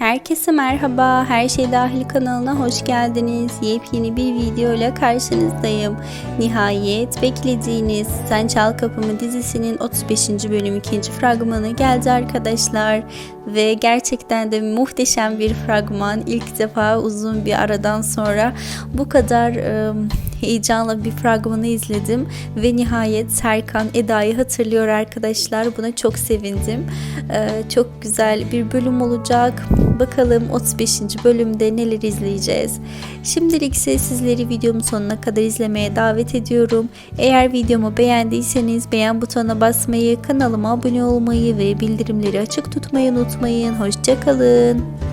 Herkese merhaba, Her Şey Dahil kanalına hoş geldiniz. Yepyeni bir video ile karşınızdayım. Nihayet beklediğiniz Sen Çal Kapımı dizisinin 35. bölüm 2. fragmanı geldi arkadaşlar. Ve gerçekten de muhteşem bir fragman. İlk defa uzun bir aradan sonra bu kadar e, heyecanla bir fragmanı izledim. Ve nihayet Serkan Eda'yı hatırlıyor arkadaşlar. Buna çok sevindim. E, çok güzel bir bölüm olacak. Bakalım 35. bölümde neler izleyeceğiz. Şimdilik ise sizleri videomun sonuna kadar izlemeye davet ediyorum. Eğer videomu beğendiyseniz beğen butonuna basmayı, kanalıma abone olmayı ve bildirimleri açık tutmayı unutmayın. Hoşçakalın.